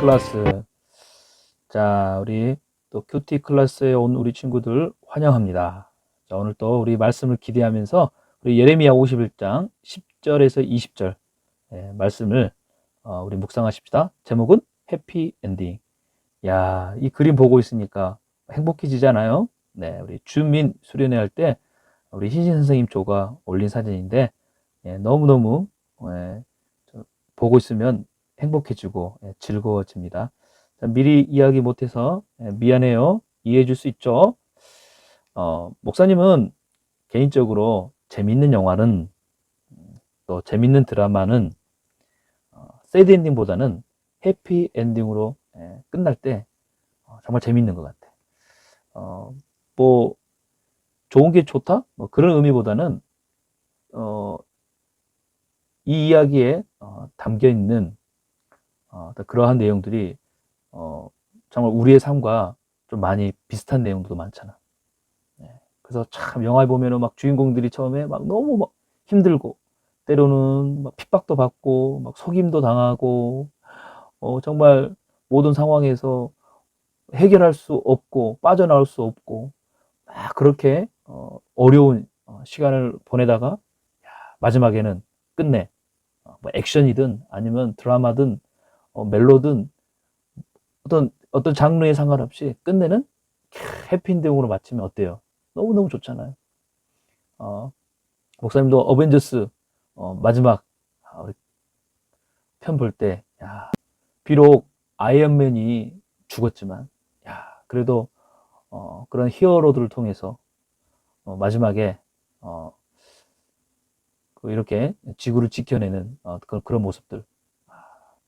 클래스. 자, 우리 또 큐티 클래스에 온 우리 친구들 환영합니다. 자, 오늘 또 우리 말씀을 기대하면서 우리 예레미야 51장 10절에서 20절 예, 말씀을 어, 우리 묵상하십시다. 제목은 해피 엔딩. 야, 이 그림 보고 있으니까 행복해지잖아요. 네, 우리 주민 수련회 할 때 우리 희진 선생님 조가 올린 사진인데 예, 너무너무 예, 저 보고 있으면 행복해지고 예, 즐거워집니다. 자, 미리 이야기 못해서 예, 미안해요. 이해해 줄 수 있죠? 어, 목사님은 개인적으로 재밌는 영화는 음, 또 재밌는 드라마는 어, 새드 엔딩보다는 해피 엔딩으로 예, 끝날 때 어, 정말 재밌는 것 같아. 어, 뭐 좋은 게 좋다? 뭐 그런 의미보다는 어, 이 이야기에 어, 담겨 있는 어, 그러한 내용들이 어, 정말 우리의 삶과 좀 많이 비슷한 내용도 많잖아. 네. 그래서 참 영화에 보면은 막 주인공들이 처음에 막 너무 막 힘들고 때로는 막 핍박도 받고 막 속임도 당하고 어, 정말 모든 상황에서 해결할 수 없고 빠져나올 수 없고 막 그렇게 어, 어려운 어, 시간을 보내다가 야, 마지막에는 끝내 어, 뭐 액션이든 아니면 드라마든 어, 멜로든 어떤 어떤 장르에 상관없이 끝내는 해피엔딩으로 마치면 어때요? 너무 너무 좋잖아요. 어, 목사님도 어벤져스 어, 마지막 아, 편볼 때, 야, 비록 아이언맨이 죽었지만, 야, 그래도 어, 그런 히어로들을 통해서 어, 마지막에 어, 그 이렇게 지구를 지켜내는 어, 그런, 그런 모습들 아,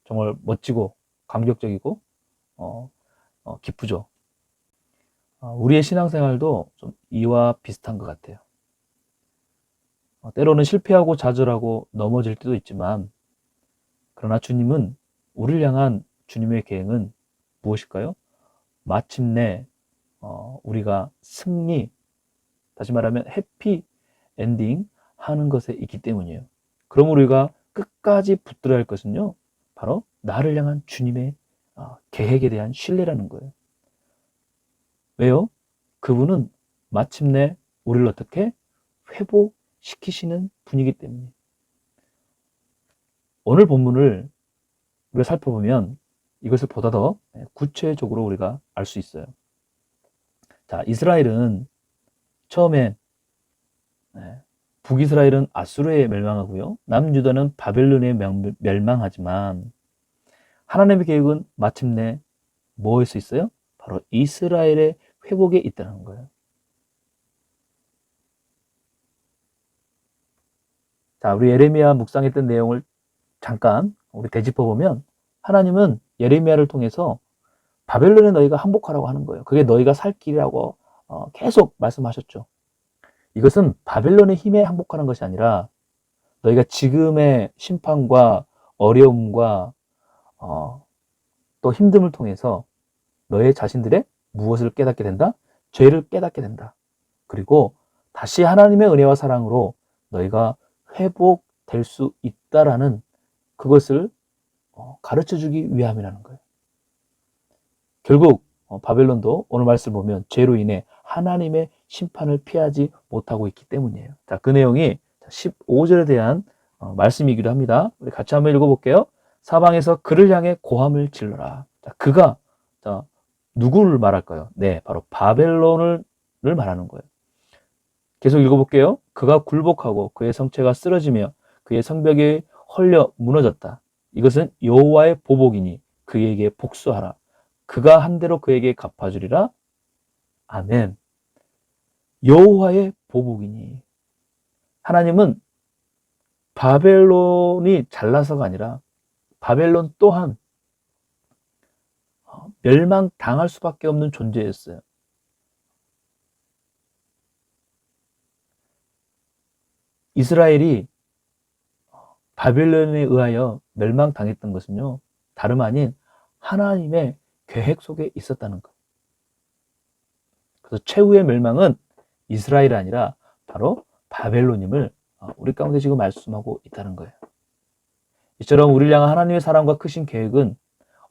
정말 멋지고 감격적이고 어, 어, 기쁘죠. 어, 우리의 신앙생활도 좀 이와 비슷한 것 같아요. 어, 때로는 실패하고 좌절하고 넘어질 때도 있지만, 그러나 주님은 우리를 향한 주님의 계획은 무엇일까요? 마침내 어, 우리가 승리, 다시 말하면 해피 엔딩 하는 것에 있기 때문이에요. 그럼 우리가 끝까지 붙들어야 할 것은요, 바로 나를 향한 주님의 어, 계획에 대한 신뢰라는 거예요. 왜요? 그분은 마침내 우리를 어떻게 회복시키시는 분이기 때문에. 오늘 본문을 우리가 살펴보면 이것을 보다 더 구체적으로 우리가 알 수 있어요. 자, 이스라엘은 처음에 네, 북이스라엘은 아수르에 멸망하고요. 남유다는 바벨론에 멸망하지만 하나님의 계획은 마침내 뭐일 수 있어요? 바로 이스라엘의 회복에 있다는 거예요. 자, 우리 예레미야 묵상했던 내용을 잠깐 우리 되짚어 보면 하나님은 예레미야를 통해서 바벨론에 너희가 항복하라고 하는 거예요. 그게 너희가 살 길이라고 어, 계속 말씀하셨죠. 이것은 바벨론의 힘에 항복하는 것이 아니라 너희가 지금의 심판과 어려움과 어, 또 힘듦을 통해서 너의 자신들의 무엇을 깨닫게 된다? 죄를 깨닫게 된다. 그리고 다시 하나님의 은혜와 사랑으로 너희가 회복될 수 있다라는 그것을 어, 가르쳐 주기 위함이라는 거예요. 결국 어, 바벨론도 오늘 말씀 보면 죄로 인해 하나님의 심판을 피하지 못하고 있기 때문이에요. 자, 그 내용이 15절에 대한 어, 말씀이기도 합니다. 우리 같이 한번 읽어볼게요. 사방에서 그를 향해 고함을 질러라. 자, 그가 자, 누구를 말할까요? 네, 바로 바벨론을 말하는 거예요. 계속 읽어볼게요. 그가 굴복하고 그의 성체가 쓰러지며 그의 성벽이 헐려 무너졌다. 이것은 여호와의 보복이니 그에게 복수하라. 그가 한 대로 그에게 갚아주리라. 아멘. 여호와의 보복이니 하나님은 바벨론이 잘나서가 아니라 바벨론 또한 어, 멸망당할 수밖에 없는 존재였어요. 이스라엘이 바벨론에 의하여 멸망당했던 것은요, 다름 아닌 하나님의 계획 속에 있었다는 것. 그래서 최후의 멸망은 이스라엘이 아니라 바로 바벨론임을 어, 우리 가운데 지금 말씀하고 있다는 거예요. 이처럼 우리를 향한 하나님의 사랑과 크신 계획은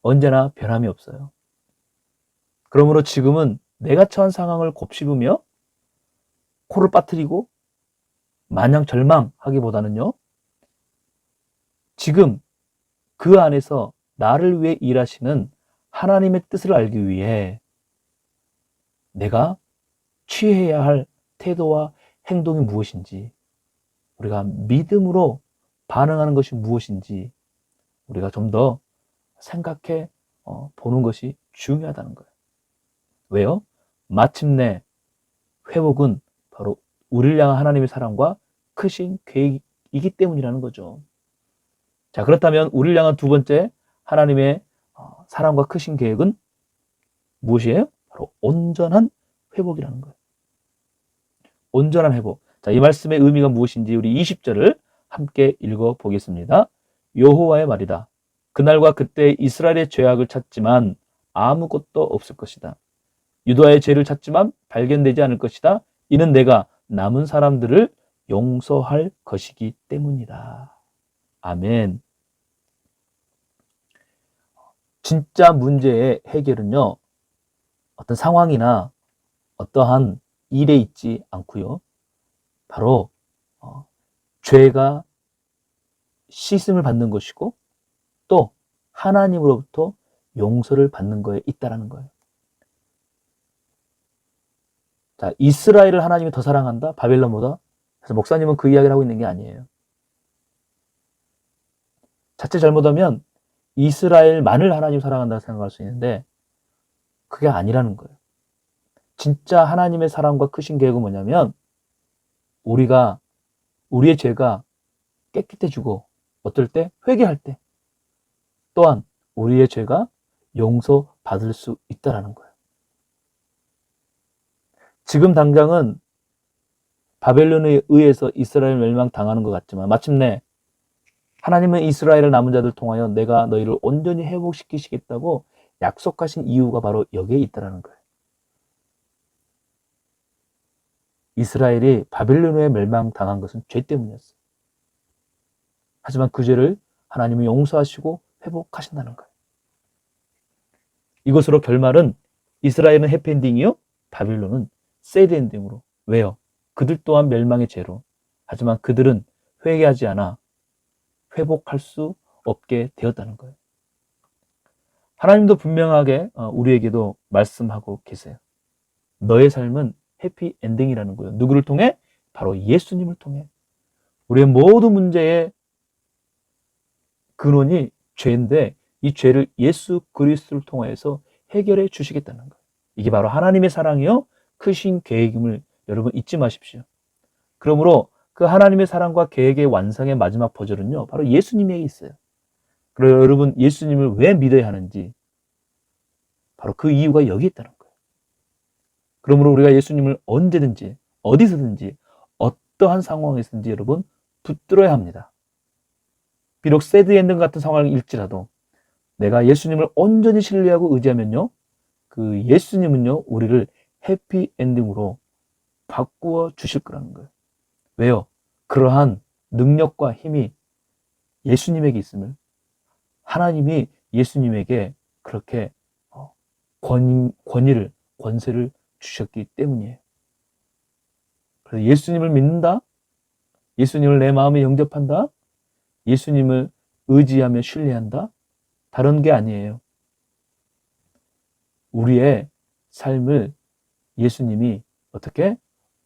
언제나 변함이 없어요. 그러므로 지금은 내가 처한 상황을 곱씹으며 코를 빠뜨리고 마냥 절망하기보다는요. 지금 그 안에서 나를 위해 일하시는 하나님의 뜻을 알기 위해 내가 취해야 할 태도와 행동이 무엇인지, 우리가 믿음으로 반응하는 것이 무엇인지, 우리가 좀 더 생각해 어, 보는 것이 중요하다는 거예요. 왜요? 마침내 회복은 바로 우리를 향한 하나님의 사랑과 크신 계획이기 때문이라는 거죠. 자, 그렇다면 우리를 향한 두 번째 하나님의 어, 사랑과 크신 계획은 무엇이에요? 바로 온전한 회복이라는 거예요. 온전한 회복. 자, 이 말씀의 의미가 무엇인지 우리 20절을 함께 읽어 보겠습니다. 여호와의 말이다. 그날과 그때 이스라엘의 죄악을 찾지만 아무것도 없을 것이다. 유다의 죄를 찾지만 발견되지 않을 것이다. 이는 내가 남은 사람들을 용서할 것이기 때문이다. 아멘. 진짜 문제의 해결은요, 어떤 상황이나 어떠한 일에 있지 않고요. 바로 어, 죄가 씻음을 받는 것이고 또 하나님으로부터 용서를 받는 거에 있다라는 거예요. 자, 이스라엘을 하나님이 더 사랑한다? 바벨론보다? 그래서 목사님은 그 이야기를 하고 있는 게 아니에요. 자칫 잘못하면 이스라엘만을 하나님 사랑한다고 생각할 수 있는데 그게 아니라는 거예요. 진짜 하나님의 사랑과 크신 계획은 뭐냐면 우리가 우리의 죄가 깨끗해지고 어떨 때 회개할 때 또한 우리의 죄가 용서 받을 수 있다라는 거예요. 지금 당장은 바벨론에 의해서 이스라엘 멸망 당하는 것 같지만 마침내 하나님은 이스라엘을 남은 자들 통하여 내가 너희를 온전히 회복시키시겠다고 약속하신 이유가 바로 여기에 있다라는 거예요. 이스라엘이 바벨론에 멸망 당한 것은 죄 때문이었어요. 하지만 그 죄를 하나님이 용서하시고 회복하신다는 거예요. 이것으로 결말은 이스라엘은 해피엔딩이요, 바빌론은 새드엔딩으로. 왜요? 그들 또한 멸망의 죄로. 하지만 그들은 회개하지 않아 회복할 수 없게 되었다는 거예요. 하나님도 분명하게 어, 우리에게도 말씀하고 계세요. 너의 삶은 해피 엔딩이라는 거예요. 누구를 통해? 바로 예수님을 통해. 우리의 모든 문제의 근원이 죄인데 이 죄를 예수 그리스도를 통해서 해결해 주시겠다는 거예요. 이게 바로 하나님의 사랑이요 크신 계획임을 여러분 잊지 마십시오. 그러므로 그 하나님의 사랑과 계획의 완성의 마지막 버전은요 바로 예수님에게 있어요. 그리고 여러분 예수님을 왜 믿어야 하는지 바로 그 이유가 여기 있다는 거예요. 그러므로 우리가 예수님을 언제든지 어디서든지 어떠한 상황에서든지 여러분 붙들어야 합니다. 비록 새드 엔딩 같은 상황일지라도 내가 예수님을 온전히 신뢰하고 의지하면요. 그 예수님은요. 우리를 해피 엔딩으로 바꾸어 주실 거라는 거예요. 왜요? 그러한 능력과 힘이 예수님에게 있음을 하나님이 예수님에게 그렇게 어, 권, 권위를, 권세를 주셨기 때문이에요. 그래서 예수님을 믿는다? 예수님을 내 마음에 영접한다? 예수님을 의지하며 신뢰한다? 다른 게 아니에요. 우리의 삶을 예수님이 어떻게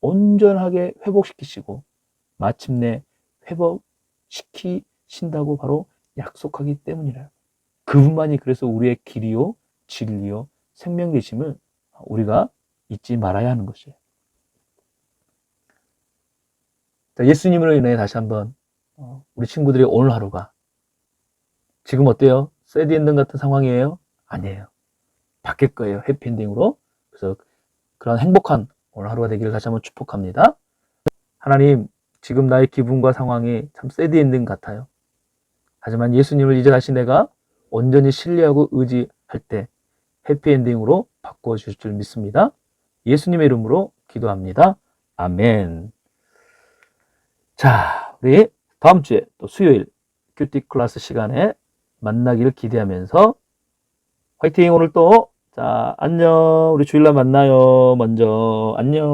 온전하게 회복시키시고 마침내 회복시키신다고 바로 약속하기 때문이래요. 그분만이 그래서 우리의 길이요, 진리요, 생명 계심을 우리가 잊지 말아야 하는 것이에요. 자, 예수님으로 인해 다시 한번 어, 우리 친구들의 오늘 하루가 지금 어때요? 새드 엔딩 같은 상황이에요? 아니에요. 바뀔 거예요. 해피엔딩으로. 그래서 그런 행복한 오늘 하루가 되기를 다시 한번 축복합니다. 하나님, 지금 나의 기분과 상황이 참 새드 엔딩 같아요. 하지만 예수님을 이제 다시 내가 온전히 신뢰하고 의지할 때 해피엔딩으로 바꾸어 주실 줄 믿습니다. 예수님의 이름으로 기도합니다. 아멘. 자, 우리 다음 주에 또 수요일 큐티 클래스 시간에 만나기를 기대하면서 화이팅! 오늘 또, 자, 안녕. 우리 주일날 만나요. 먼저, 안녕.